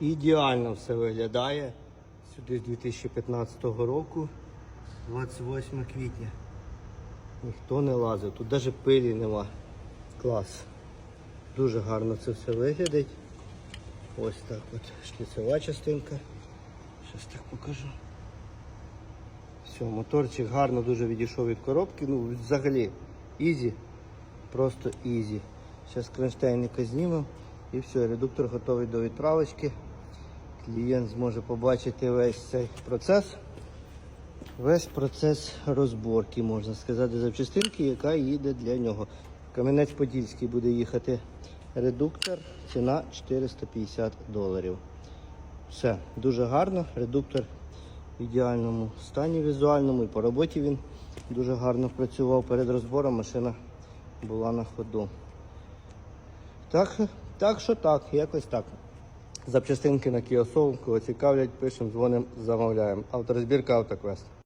Ідеально все виглядає. Сюди з 2015 року, 28 квітня. Ніхто не лазив, тут навіть пилі нема. Клас. Дуже гарно це все виглядить. Ось так от шліцева частинка. Щас так покажу. Все, моторчик гарно дуже відійшов від коробки. Ну, взагалі, ізі. Просто ізі. Зараз кронштейника знімемо і все, редуктор готовий до відправочки. Клієнт зможе побачити весь цей процес. Весь процес розборки, можна сказати, запчастинки, яка їде для нього. Кам'янець-Подільський буде їхати редуктор, ціна 450 доларів. Все, дуже гарно. Редуктор в ідеальному стані візуальному і по роботі він дуже гарно працював. Перед розбором машина була на ходу. Так, так що так, якось так. Запчастинки на Kia Soul, кого цікавлять, пишемо, дзвонимо, замовляємо. Авторозбірка Автоквест.